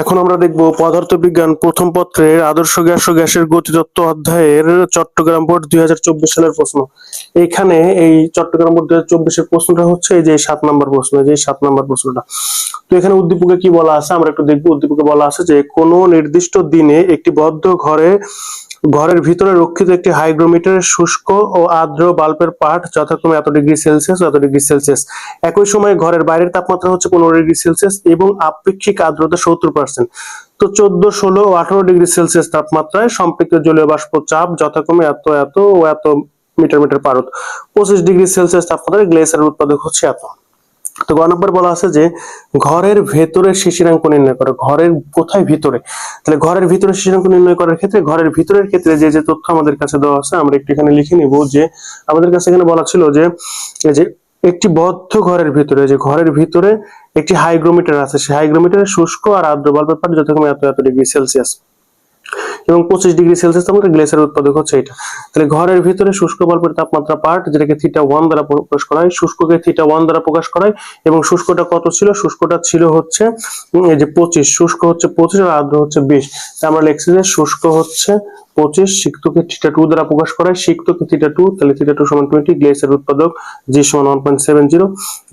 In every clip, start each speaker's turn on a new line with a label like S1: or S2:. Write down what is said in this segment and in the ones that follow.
S1: এখন আমরা দেখব পদার্থবিজ্ঞান প্রথম পত্রের আদর্শ গ্যাস ও গ্যাসের গতিতত্ত্ব অধ্যায়ের চট্টগ্রাম বোর্ড দুই হাজার চব্বিশ সালের প্রশ্ন। এখানে এই চট্টগ্রাম বোর্ড দুই চব্বিশের প্রশ্নটা হচ্ছে এই যে সাত নম্বর প্রশ্ন যে সাত নম্বর প্রশ্নটা। তো এখানে উদ্দীপকে কি বলা আছে? আমরা একটু দেখব। উদ্দীপকে বলা আছে যে কোনো নির্দিষ্ট দিনে একটি বদ্ধ ঘরে ঘরের ভিতরে রক্ষিত একটি হাইগ্রোমিটারের শুষ্ক ও আর্দ্র বাল্বের পাঠ যথাক্রমে এত ডিগ্রি সেলসিয়াস, এত ডিগ্রি সেলসিয়াস। একই সময় ঘরের বাইরের তাপমাত্রা হচ্ছে পনেরো ডিগ্রি সেলসিয়াস এবং আপেক্ষিক আর্দ্রতা সত্তর পার্সেন্ট। তো চোদ্দ, ষোলো ও আঠারো ডিগ্রি সেলসিয়াস তাপমাত্রায় সম্পৃক্ত জলীয় বাষ্প চাপ যথাক্রমে এত এত ও এত মিটার মিটার পারত পঁচিশ ডিগ্রি সেলসিয়াস তাপমাত্রায় গ্লেসিয়ারের উৎপাদক হচ্ছে এত তো গ নম্বর বলা আছে যে ঘরের ভেতরে শিশিরাঙ্ক নির্ণয় করো। ঘরের কোথায় ভিতরে? তাহলে ঘরের ভিতরে শিশিরাঙ্ক নির্ণয় করার ক্ষেত্রে, ঘরের ভিতরের ক্ষেত্রে যে যে তথ্য আমাদের কাছে দেওয়া আছে, আমরা একটু এখানে লিখে নিব যে, আমাদের কাছে এখানে বলা ছিল যে যে একটি বদ্ধ ঘরের ভিতরে, যে ঘরের ভিতরে একটি হাইগ্রোমিটার আছে। সেই হাইগ্রোমিটারে শুষ্ক আর আর্দ্র বাল্বের পাঠ যথাক্রমে এত এত ডিগ্রি সেলসিয়াস। এবং পঁচিশ ডিগ্রি সেলসিয়াস তাপমাত্রা গ্লেসিয়ার উৎপাদক হচ্ছে এটা। তাহলে ঘরের ভিতরে শুষ্ক বল্পের তাপমাত্রা পার্ট, যেটাকে থিটা ওয়ান দ্বারা প্রকাশ করা হয়, শুষ্ককে থিটা ওয়ান দ্বারা প্রকাশ করা হয়, এবং শুষ্কটা কত ছিল? শুষ্কটা ছিল হচ্ছে এই যে পঁচিশ, শুষ্ক হচ্ছে পঁচিশ আর আর্দ্র হচ্ছে বিশ। আমরা লিখছি যে শুষ্ক হচ্ছে পঁচিশ, সিক্তকে থিটা টু দ্বারা প্রকাশ করা হয় সিক্তকে থিটা টু তাহলে থিটা টু সমান টোয়েন্টি গ্লেসের উৎপাদক জি সমান ওয়ান পয়েন্ট সেভেন জিরো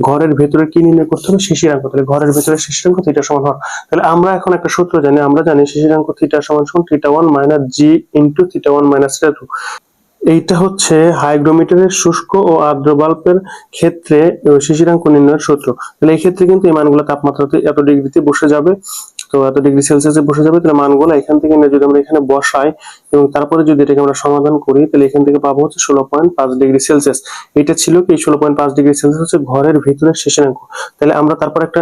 S1: ঘরের ভেতরে কি নির্ণয় করতে হবে? শিশিরাঙ্ক তাহলে ঘরের ভেতরে শিশিরাঙ্ক থিটা সমান হওয়ার তাহলে আমরা এখন একটা সূত্র জানি, আমরা জানি শিশিরাঙ্ক থিটা সমান সমান theta one minus G into theta one minus theta two এইটা হচ্ছে হাইগ্রোমিটারের শুষ্ক ও আর্দ্র বাল্বের ক্ষেত্রে শিশিরাঙ্ক নির্ণয়ের সূত্র। তাহলে এই ক্ষেত্রে কিন্তু এই মানগুলো তাপমাত্রাতে এত ডিগ্রিতে বসে যাবে। তো এত ডিগ্রি সেলসিয়াসে বসে যাবে, তাহলে মানগুলো এখান থেকে যদি আমরা এখানে বসাই এবং তারপরে যদি এটাকে আমরা সমাধান করি, তাহলে এখান থেকে পাবো হচ্ছে ষোলো পয়েন্ট পাঁচ ডিগ্রি সেলসিয়াস এটা ছিল কি ষোলো পয়েন্ট পাঁচ ডিগ্রি সেলসিয়াস হচ্ছে ঘরের ভিতরে শিশিরাঙ্ক তাহলে আমরা তারপর একটা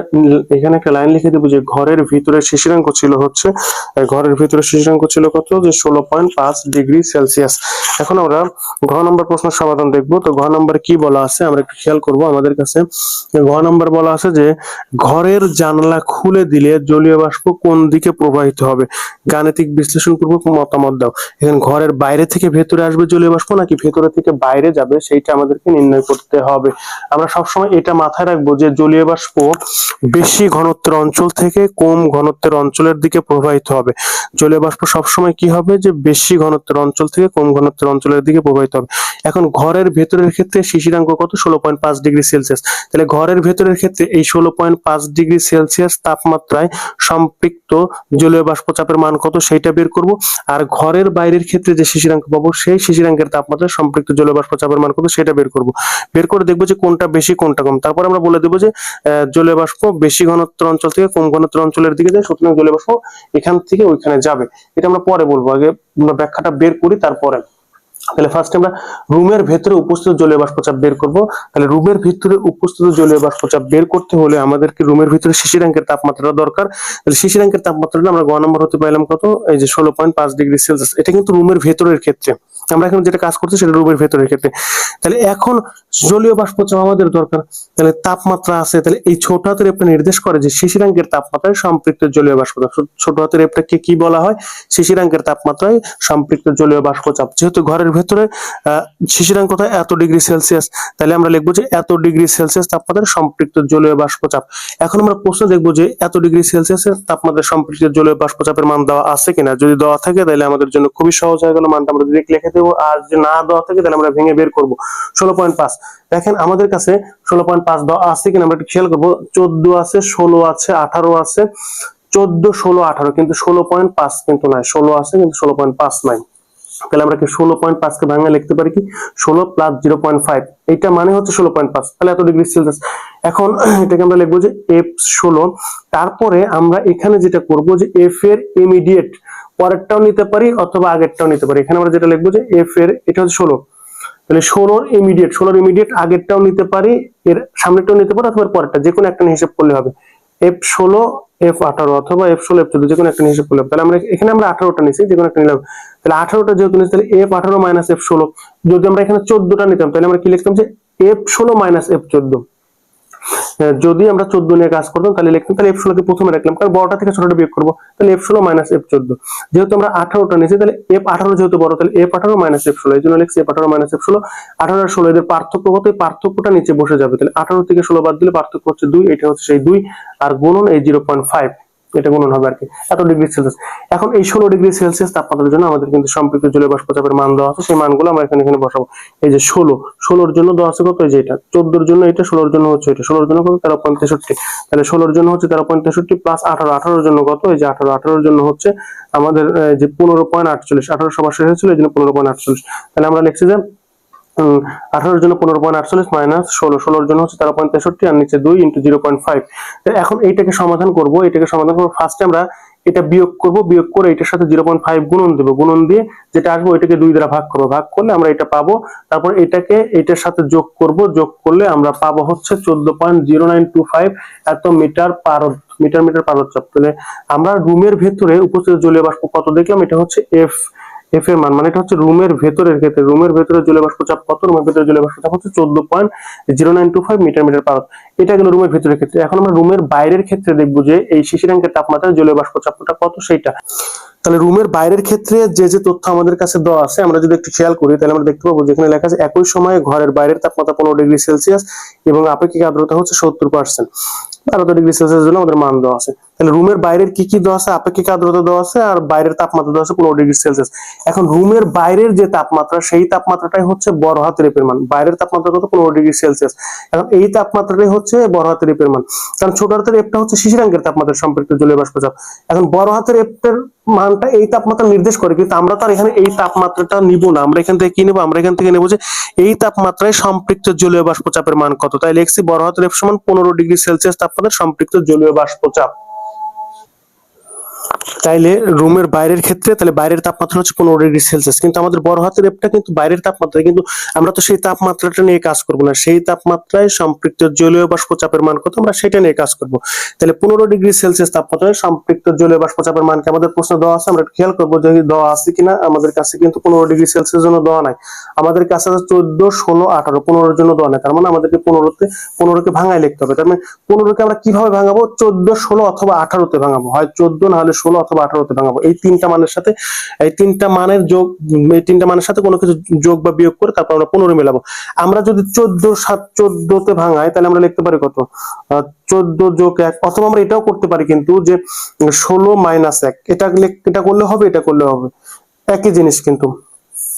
S1: এখানে একটা লাইন লিখে দেবো যে ঘরের ভিতরে শিশিরাঙ্ক ছিল হচ্ছে ঘরের ভিতরে শিশিরাঙ্ক ছিল কত? যে ষোলো পয়েন্ট পাঁচ ডিগ্রি সেলসিয়াস এখন আমরা ঘ নম্বর প্রশ্নের সমাধান দেখব। তো ঘ নম্বর কি বলা আছে? আমরা একটু খেয়াল করব আমাদের কাছে। ঘ নম্বর বলা আছে যে ঘরের জানালা খুলে দিলে জলীয় বাষ্প কোন দিকে প্রবাহিত হবে। গাণিতিক বিশ্লেষণ পূর্বক মতামত দাও। এখানে ঘরের বাইরে থেকে ভেতরে আসবে জলীয় বাষ্প নাকি ভেতরে থেকে বাইরে যাবে, সেইটা আমাদেরকে নির্ণয় করতে হবে। আমরা সবসময় এটা মাথায় রাখব যে জলীয় বাষ্প বেশি ঘনত্বের অঞ্চল থেকে কম ঘনত্বের অঞ্চলের দিকে প্রবাহিত হবে। জলীয় বাষ্প সবসময় কি হবে? যে বেশি ঘনত্বের অঞ্চল থেকে কম ঘনত্বের অঞ্চলের দিকে প্রবাহিত হবে। এখন ঘরের ভেতরের ক্ষেত্রে শিশিরাঙ্ক কত? ষোলো পয়েন্ট পাঁচ ডিগ্রি সেলসিয়াস। তাহলে ঘরের ভেতরের ক্ষেত্রে এই ষোলো পয়েন্ট পাঁচ ডিগ্রি সেলসিয়াস তাপমাত্রায় সম্পৃক্ত জলীয় বাষ্প চাপের মান কত সেইটা বের করব। আর ঘরের বাইরের ক্ষেত্রে যে শিশিরাঙ্ক পাবো, সেই শিশিরাঙ্কের তাপমাত্রা সম্পৃক্ত জলীয় বাষ্প চাপের মান কত সেটা বের করব। বের করে দেখব যে কোনটা বেশি, কোনটা কম। তারপর আমরা বলে দেবো যে জলীয় বাষ্প বেশি ঘনত্বের অঞ্চল থেকে কম ঘনত্বের অঞ্চলের দিকে যায়, সুতরাং জলীয় বাষ্প এখান থেকে ওইখানে যাবে। এটা আমরা পরে বলব। আগে আমরা ব্যাখ্যাটা বের করি, তারপরে তাহলে ফার্স্ট আমরা রুমের ভেতরে উপস্থিত জলীয় বাষ্পচাপ বের করব। তাহলে রুমের ভিতরে উপস্থিত জলীয় বাষ্পচাপ বের করতে হলে আমাদেরকে রুমের ভিতরে শিশিরাঙ্কের তাপমাত্রা দরকার। তাহলে শিশিরাঙ্কের তাপমাত্রাটা আমরা গ নম্বর হতে পাইলাম কত? এই যে ষোলো পয়েন্ট পাঁচ ডিগ্রি সেলসিয়াস। এটা কিন্তু রুমের ভেতরের ক্ষেত্রে। আমরা এখন যেটা কাজ করছি সেটা রুমের ভেতরের ক্ষেত্রে। তাহলে এখন জলীয় বাষ্পচাপ আমাদের দরকার। তাহলে তাপমাত্রা আছে। তাহলে এই ছোট হাতের রেপটা নির্দেশ করে যে শিশিরাঙ্কের তাপমাত্রায় সম্পৃক্ত জলীয় বাষ্পচাপ। ছোট হাতের রেপটাকে কি বলা হয়? শিশিরাঙ্কের তাপমাত্রায় সম্পৃক্ত জলীয় বাষ্পচাপ। যেহেতু ঘরের ভেতরে শিশিরাঙ্ক কোথায় এত ডিগ্রি সেলসিয়াস, তাহলে আমরা লিখব যে এত ডিগ্রি সেলসিয়াস তাপমাত্রায় সম্পৃক্ত জলীয় বাষ্পচাপ। এখন আমরা প্রশ্ন দেখব যে এত ডিগ্রি সেলসিয়াসের তাপমাত্রায় সম্পৃক্ত জলীয় বাষ্পচাপের মান দেওয়া আছে কিনা। যদি দেওয়া থাকে, তাহলে আমাদের জন্য খুবই সহজ হয়ে গেল মানটা আমরা ডিরেক্ট লিখে দেবো। আর যদি না দেওয়া থাকে, তাহলে আমরা ভেঙে বের করব। ষোলো পয়েন্ট পাঁচ। দেখেন আমাদের কাছে ষোলো পয়েন্ট পাঁচ দেওয়া আছে কিনা, আমরা একটু খেয়াল করব। চোদ্দ আছে, ষোলো আছে, আঠারো আছে। চোদ্দ, ষোলো, আঠারো, কিন্তু ষোলো পয়েন্ট পাঁচ কিন্তু নাই ষোলো আছে, কিন্তু ষোলো পয়েন্ট পাঁচ নাই তাহলে আমরা কি ষোলো পয়েন্ট পাঁচকে ভাঙা লিখতে পারি কি? ষোলো প্লাস জিরো পয়েন্ট ফাইভ এইটা মানে হচ্ছে ষোলো পয়েন্ট পাঁচ। তাহলে এত ডিগ্রি সেলসিয়াস এখন এটাকে আমরা লিখব যে এফ ষোলো। তারপরে আমরা এখানে যেটা করব যে এফ এর ইমিডিয়েট পরেরটাও নিতে পারি অথবা আগেরটাও নিতে পারি। এখানে আমরা যেটা লিখব যে এফ এর এটা হচ্ছে ষোলো। তাহলে ষোলোর ইমিডিয়েট ষোলোর ইমিডিয়েট আগেরটাও নিতে পারি, এর সামনেরটাও নিতে পারি অথবা পরেরটা। যে কোনো একটা হিসাব করলে হবে। এফ ষোলো এফ আঠারো অথবা এফ ষোলো এফ চোদ্দ, যে কোনো একটা হিসেবে করলাম তাহলে আমরা এখানে আমরা আঠারোটা নিচ্ছি যে কোনো একটা নিলাম। তাহলে আঠারোটা যেহেতু নিচ্ছি তাহলে এফ আঠারো মাইনাস এফ ষোলো। যদি আমরা এখানে চোদ্দটা নিতাম, তাহলে আমরা কি লিখতাম যে এফ ষোলো মাইনাস এফ চোদ্দ। যদি আমরা চোদ্দ নিয়ে কাজ করতাম, তাহলে লিখতাম, তাহলে এফ ষোলোকে প্রথমে রাখলাম, কারণ বড়টা থেকে ছোটটা বিয়োগ করব। তাহলে এফ ষোলো মাইনাস এফ চোদ্দ। যেহেতু আমরা আঠারোটা নিয়েছি, তাহলে এফ আঠারো যেহেতু বড়, তাহলে এফ আঠারো মাইনাস এফ ষোলো। এই জন্য লিখছি এফ আঠারো মাইনাস এফ ষোলো। আঠারো আর ষোলো, এদের পার্থক্য কত? এই পার্থক্যটা নিচে বসে যাবে। তাহলে আঠারো থেকে ষোলো বাদ দিলে পার্থক্য হচ্ছে দুই এটা হচ্ছে সেই দুই, আর গুণন এই জিরো পয়েন্ট ফাইভ এটা গুণন হবে আর কি এত ডিগ্রি সেলসিয়াস এখন এই ষোলো ডিগ্রি সেলসিয়াস তাপমাত্রার জন্য আমাদের কিন্তু সম্পৃক্ত বাষ্প চাপের মান দেওয়া আছে। সেই মানগুলো আমরা এখানে এখানে বসাবো। এই যে ষোলো, ষোলোর জন্য দেওয়া আছে কত? এই যে এটা। চোদ্দোর জন্য এটা, ষোলোর জন্য হচ্ছে এটা। ষোলোর জন্য কত? তেরো পয়েন্ট তাহলে ষোলোর জন্য হচ্ছে তেরো পয়েন্ট প্লাস আঠারো, আঠারোর জন্য কত? এই যে আঠারো, আঠারোর জন্য হচ্ছে আমাদের যে পনেরো পয়েন্ট আটচল্লিশ। আঠারো সবার শেষ হয়েছিল, এই জন্য পনেরো পয়েন্ট আটচল্লিশ। তাহলে আমরা লিখছি যে আঠারোর জন্য পনেরো পয়েন্ট আটচল্লিশ মাইনাস ষোলো, ষোলোর জন্য হচ্ছে তেরো পয়েন্ট তেষট্টি আর নিচে দুই ইন্টু জিরো পয়েন্ট ফাইভ এখন এইটাকে সমাধান করব এটাকে সমাধান করব ফার্স্টে আমরা এটা বিয়োগ করব, বিয়োগ করে এটার সাথে জিরো পয়েন্ট ফাইভ গুণন দেবো। গুণন দিয়ে যেটা আসব এটাকে দুই দ্বারা ভাগ করব। ভাগ করলে আমরা এটা পাবো। তারপর এটাকে এটার সাথে যোগ করব। যোগ করলে আমরা পাবো হচ্ছে চোদ্দ point zero nine two five এত metre per, metre metre per চাপ তাহলে আমরা রুমের ভেতরে উপস্থিত জলীয় বাষ্প কত দেখলাম? এটা হচ্ছে এফ এফ এর মান মানে এটা হচ্ছে রুমের ভেতরের ক্ষেত্রে, রুমের ভেতরে জলীয় বাষ্প চাপ কত, রুমের ভেতরে জলীয় বাষ্প চাপ হচ্ছে চোদ্দ point zero nine two five metre metre per. এটা গেল রুমের ভেতরের ক্ষেত্রে। এখন আমরা রুমের বাইরের ক্ষেত্রে দেখব যে এই শিশিরাঙ্কের তাপমাত্রা জলীয় বাষ্প চাপটা কত, সেইটা। তাহলে রুমের বাইরের ক্ষেত্রে যে যে তথ্য আমাদের কাছে দেওয়া আছে, আমরা যদি একটু খেয়াল করি, তাহলে আমরা দেখতে পাবো যেখানে লেখা আছে, একই সময়ে ঘরের বাইরের তাপমাত্রা পনেরো ডিগ্রি সেলসিয়াস এবং আপেক্ষিক আর্দ্রতা হচ্ছে সত্তর পার্সেন্ট। বারো ডিগ্রি সেলসিয়াস জন্য আমাদের মান দেওয়া আছে। তাহলে রুমের বাইরের কি কি দেওয়া আছে? আপেক্ষিক আর্দ্রতা দেওয়া আছে আর বাইরের তাপমাত্রা দেওয়া আছে পনেরো ডিগ্রি সেলসিয়াস। এখন রুমের বাইরের যে তাপমাত্রা, সেই তাপমাত্রাটাই হচ্ছে বড় হাতের এপের মান। বাইরের তাপমাত্রা কত? পনেরো ডিগ্রি সেলসিয়াস। এখন এই তাপমাত্রাটাই হচ্ছে বড় হাতের এপের মান। কারণ ছোট হাতের এপটা হচ্ছে শিশিরাঙ্কের তাপমাত্রা সম্পর্কিত জলীয় বাষ্পচাপ। এখন বড় হাতের এপের মানটা এই তাপমাত্রা নির্দেশ করে, কিন্তু আমরা তো আর এখানে এই তাপমাত্রাটা নিব না। আমরা এখান থেকে কি নেব? আমরা এখান থেকে নেব যে এই তাপমাত্রায় সম্পৃক্ত জলীয় বাষ্পচাপের মান কত? তাই লিখছি বড় হাতের এফ সমান পনেরো ডিগ্রি সেলসিয়াস তাপমাত্রায় সম্পৃক্ত জলীয় বাষ্পচাপ। তাইলে রুমের বাইরের ক্ষেত্রে তাহলে বাইরের তাপমাত্রা হচ্ছে পনেরো ডিগ্রি সেলসিয়াস। কিন্তু আমাদের বড় হাতের এপটা কিন্তু বাইরের তাপমাত্রা কিন্তু আমরা তো সেই তাপমাত্রাটা নিয়ে কাজ করব না। সেই তাপমাত্রায় সম্পৃক্ত জলীয় বাষ্প চাপের মান কত? আমরা সেটা নিয়ে কাজ করব। তাহলে পনেরো ডিগ্রি সেলসিয়াস তাপমাত্রায় সম্পৃক্ত জলীয় বাষ্প চাপের মানকে আমাদের প্রশ্ন দেওয়া আছে। আমরা খেয়াল করব যে দেওয়া আছে কিনা। আমাদের কাছে কিন্তু পনেরো ডিগ্রি সেলসিয়াস জন্য দেওয়া নাই। আমাদের কাছে আছে চোদ্দ, ষোলো, আঠারো। পনেরোর জন্য দেওয়া নাই। তার মানে আমাদেরকে পনেরোতে, পনেরোকে ভাঙায় লিখতে হবে। তার মানে পনেরোকে আমরা কীভাবে ভাঙাবো? চোদ্দ, ষোলো অথবা আঠারোতে ভাঙাবো। হয় চোদ্দ না হলে ষোলো অথবা আঠারোতে ভাঙাবো। এই তিনটা মানের সাথে, এই তিনটা মানের যোগ, এই তিনটা মানের সাথে কোনো কিছু যোগ বা বিয়োগ করে তারপর আমরা পনেরো মেলাবো। আমরা যদি চোদ্দ, সাত, চোদ্দ তে ভাঙাই, তাহলে আমরা লিখতে পারি কত? চোদ্দ যোগ এক, অথবা আমরা এটাও করতে পারি কিন্তু যে ষোলো মাইনাস এক। এটা এটা করলে হবে, এটা করলে হবে। একই জিনিস কিন্তু।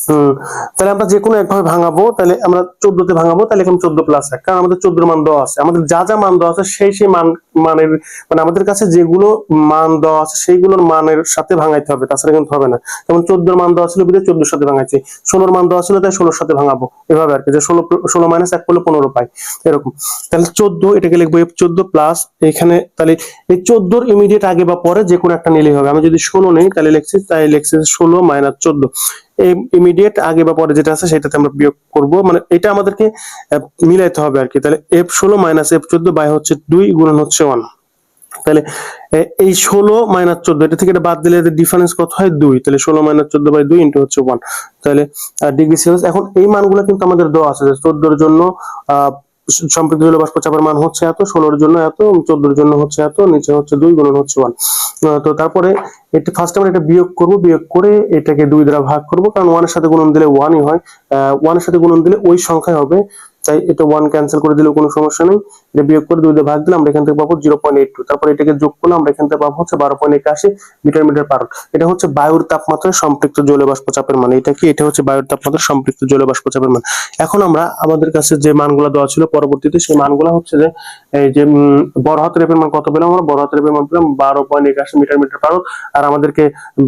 S1: হম, তাহলে আমরা যে কোনো একভাবে ভাঙাবো, তাহলে আমরা চোদ্দতে ভাঙাবো, তাহলে এখানে চোদ্দ প্লাস এক। কারণ আমাদের চোদ্দোর মান দেওয়া আছে। আমাদের যা যা মান দেওয়া আছে, সেই সেই মান, মানের মানে আমাদের কাছে যেগুলো মান দেওয়া আছে, সেইগুলোর মানের সাথে ভাঙাইতে হবে। তাছাড়া কিন্তু হবে না। যেমন চোদ্দোর মান দেওয়া ছিল বিধে চোদ্দোর সাথে ভাঙাইছি। ষোলোর মান দেওয়া ছিল, তাই ষোলোর সাথে ভাঙাবো। এভাবে আর কি, যে ষোলো ষোলো মাইনাস এক করলে পনেরো পাই। এরকম। তাহলে চোদ্দ, এটাকে লিখব চোদ্দ প্লাস এখানে, তাহলে এই চোদ্দোর ইমিডিয়েট আগে বা পরে যে কোনো একটা নিলেই হবে। আমি যদি ষোলো নেই, তাহলে লিখছি, তাই লিখছি ষোলো মাইনাস চোদ্দ। ইমিডিয়েট আগে বা পরে যেটা আছে সেটাতে আমরা বিয়োগ করব। মানে এটা আমাদেরকে মিলাইতে হবে আর কি তাহলে এফ ষোলো মাইনাস এফ চোদ্দ বাই হচ্ছে দুই গুণন হচ্ছে ওয়ান তাহলে এই ষোলো মাইনাস চোদ্দ, এটা থেকে এটা বাদ দিলে ডিফারেন্স কত হয়? দুই। তাহলে ষোলো মাইনাস চোদ্দ বাই দুই ইন্টু হচ্ছে ওয়ান তাহলে ডিগ্রি সেলসিয়াস এখন এই মানগুলো কিন্তু আমাদের দেওয়া আছে যে চোদ্দোর জন্য সম্পৃক্ত জলীয় বাষ্প চাপের মান হচ্ছে এত, ষোলোর জন্য এত চোদ্দোর জন্য হচ্ছে এত, নিচে হচ্ছে দুই, গুণন হচ্ছে ওয়ান তো তারপরে এটা ফার্স্ট আমরা এটা বিয়োগ করব, বিয়োগ করে এটাকে দুই দ্বারা ভাগ করব, কারণ ওয়ানের সাথে গুণন দিলে ওয়ানই হয়। ওয়ানের সাথে গুণন দিলে ওই সংখ্যায় হবে, তাই এটা ওয়ান ক্যান্সেল করে দিলেও কোনো সমস্যা নেই। এটা বিয়োগ করে দুই দিয়ে ভাগ দিলে আমরা এখান থেকে পাবো জিরো পয়েন্ট এইট টু তারপর এটাকে যোগ করলে আমরা এখান থেকে পাবো হচ্ছে বারো পয়েন্ট একাশি মিটার মিটার পার। এটা হচ্ছে বায়ুর তাপমাত্রায় সম্পৃক্ত জলীয় বাষ্প চাপের মান। এটা কি? এটা হচ্ছে বায়ুর তাপমাত্রায় সম্পৃক্ত জলীয় বাষ্প চাপের মান। এখন আমরা আমাদের কাছে যে মানগুলো দেওয়া ছিল পরবর্তীতে, সেই মানগুলো হচ্ছে যে, এই যে বড় হাতের এপের মান কত পেলাম আমরা? বড় হাতের এপের মান পেলাম বারো পয়েন্ট একাশি মিটার মিটার পার। আর আমাদেরকে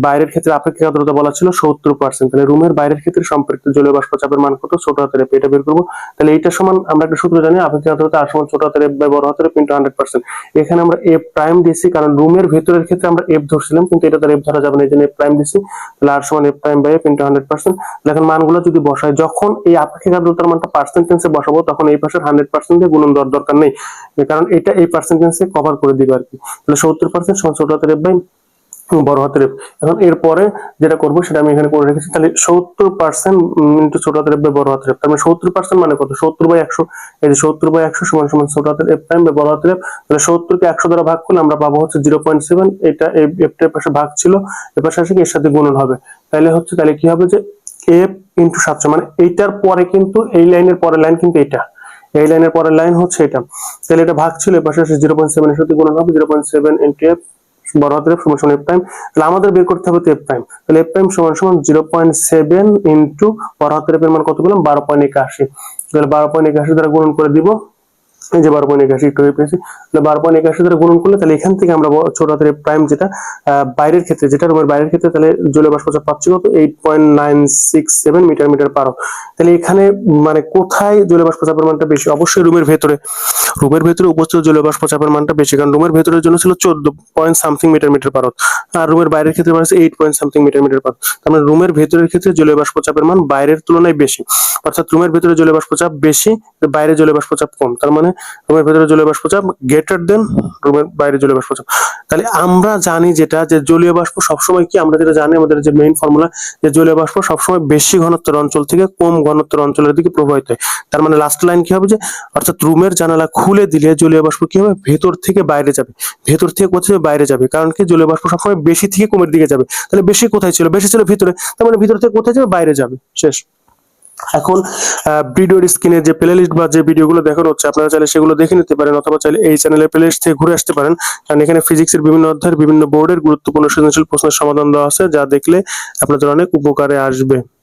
S1: বাইরের ক্ষেত্রে আপেক্ষিক আর্দ্রতা বলা ছিল সত্তর পার্সেন্ট তাহলে রুমের বাইরের ক্ষেত্রে সম্পৃক্ত জলীয় বাষ্প চাপের মান কত? ছোট হাতের এপ এটা বের করব। তাহলে এইটা সমান আমরা একটা সূত্র জানি আপেক্ষিক আর্দ্রতা আর সমান ছোট হাতের এফ বাই বড় হাতের এফ ইন্টু হান্ড্রেড পার্সেন্ট এখানে আমরা এফ প্রাইম দিছি কারণ রুমের ভেতরের ক্ষেত্রে আমরা এফ ধরছিলাম, কিন্তু এটা তো এফ ধরা যাবে না, এই জন্য এফ প্রাইম দিছি তাহলে আর সমান F prime by F into hundred percent এখন মানগুলো যদি বসায়, যখন এই আপেক্ষিক আর্দ্রতার মানটা পার্সেন্টেন্সে বসাবো, তখন এই পাশের হান্ড্রেড পার্সেন্ট দিয়ে গুণন দেওয়ার দরকার নেই। কারণ এটা এই পার্সেন্টেন্সে কভার করে দিবে আর কি। তাহলে সত্তর পার্সেন্ট সমান ছোট হাতের এফ বাই বড় হাতের। এখন এরপরে যেটা করব, সেটা আমি এখানে করে রেখেছি। তাহলে সত্তর পার্সেন্ট ছোট হাতের F বাই বড় হাতের F। তার মানে সত্তর পার্সেন্ট মানে কত? সত্তর বাই একশো। এই যে সত্তর বাই একশো সমান সমান ছোট হাতের এফ প্রাইম বাই বড় হাতের F। তাহলে সত্তরকে একশো দ্বারা ভাগ করলে আমরা পাবো হচ্ছে জিরো পয়েন্ট সেভেন এটা এফটার পাশে ভাগ ছিল। এর পাশে আসে এর সাথে গুণন হবে। তাহলে হচ্ছে, তাহলে কি হবে যে এফ ইন্টু সাতশো। মানে এইটার পরে কিন্তু, এই লাইনের পরের লাইন কিন্তু এটা। এই লাইনের পরের লাইন হচ্ছে এটা। তাহলে এটা ভাগ ছিল, এর পাশে আসে জিরো পয়েন্ট সেভেন এর সাথে গুণন হবে। Zero point seven into F বড় হাতের এফ সমান এফ প্রাইম তাহলে আমাদের বের করতে হবে তো এফ প্রাইম তাহলে এফ প্রাইম সমান সমান জিরো পয়েন্ট সেভেন ইন্টু বড় হাতের এফ এর মান কত বললাম বারো পয়েন্ট একাশি। তাহলে বারো পয়েন্ট একাশি দ্বারা গুণন করে দিব এই যে বারো পয়েন্ট একাশি একটু পেয়েছি বারো পয়েন্ট একাশি দ্বারা গুণন করলে তাহলে এখান থেকে আমরা ছোট হাতের প্রাইম যেটা বাইরের ক্ষেত্রে, যেটা রুমের বাইরের ক্ষেত্রে তাহলে জলীয় বাষ্প চাপ পাচ্ছি কত? Eight point nine six seven metre metre per তাহলে এখানে মানে কোথায় জলীয় বাষ্প চাপের মানটা বেশি? অবশ্যই রুমের ভেতরে। রুমের ভেতরে উপস্থিত জলীয় বাষ্প চাপের মানটা বেশি, কারণ রুমের ভেতরের জন্য ছিল চোদ্দ পয়েন্ট সামথিং মিটার মিটার পারত আর রুমের বাইরের ক্ষেত্রে মানে eight point something metre metre পারত তার মানে রুমের ভেতরের ক্ষেত্রে জলীয় বাষ্প চাপের মান বাইরের তুলনায় বেশি। অর্থাৎ রুমের ভেতরে জলীয় বাষ্প চাপ বেশি, বাইরে জলীয় বাষ্প চাপ কম। তার মানে রুমের ভেতরে জলীয় বাষ্প চাপ গ্রেটার দেন রুমের বাইরে জলীয় বাষ্প চাপ। তাহলে আমরা জানি যেটা যে জলীয় বাষ্প সবসময় কি? আমরা যেটা জানি, আমাদের যে মেইন ফর্মুলা যে জলীয় বাষ্প সবসময় বেশি ঘনত্বের অঞ্চল থেকে কম ঘনত্বের অঞ্চলের দিকে প্রবাহিত হয়। তার মানে লাস্ট লাইন কি হবে যে, অর্থাৎ রুমের জানালা খুলে দিলে জলীয় বাষ্প কি হবে? ভেতর থেকে বাইরে যাবে। ভেতর থেকে কোথায় বাইরে যাবে। কারণ কি? জলীয় বাষ্প সবসময় বেশি থেকে কমের দিকে যাবে। তাহলে বেশি কোথায় ছিল? বেশি ছিল ভিতরে। তার মানে ভিতর থেকে কোথায় যাবে? বাইরে যাবে। শেষ। এখন ভিডিওর স্ক্রিনে যে প্লেলিস্ট বা যে ভিডিওগুলো দেখানো হচ্ছে, আপনারা চাইলে সেগুলো দেখে নিতে পারেন অথবা চাইলে এই চ্যানেলের প্লেলিস্ট থেকে ঘুরে আসতে পারেন। কারণ এখানে ফিজিক্সের বিভিন্ন অধ্যায়ের বিভিন্ন বোর্ডের গুরুত্বপূর্ণ সৃজনশীল প্রশ্নের সমাধান দেওয়া আছে, যা দেখলে আপনাদের অনেক উপকারে আসবে।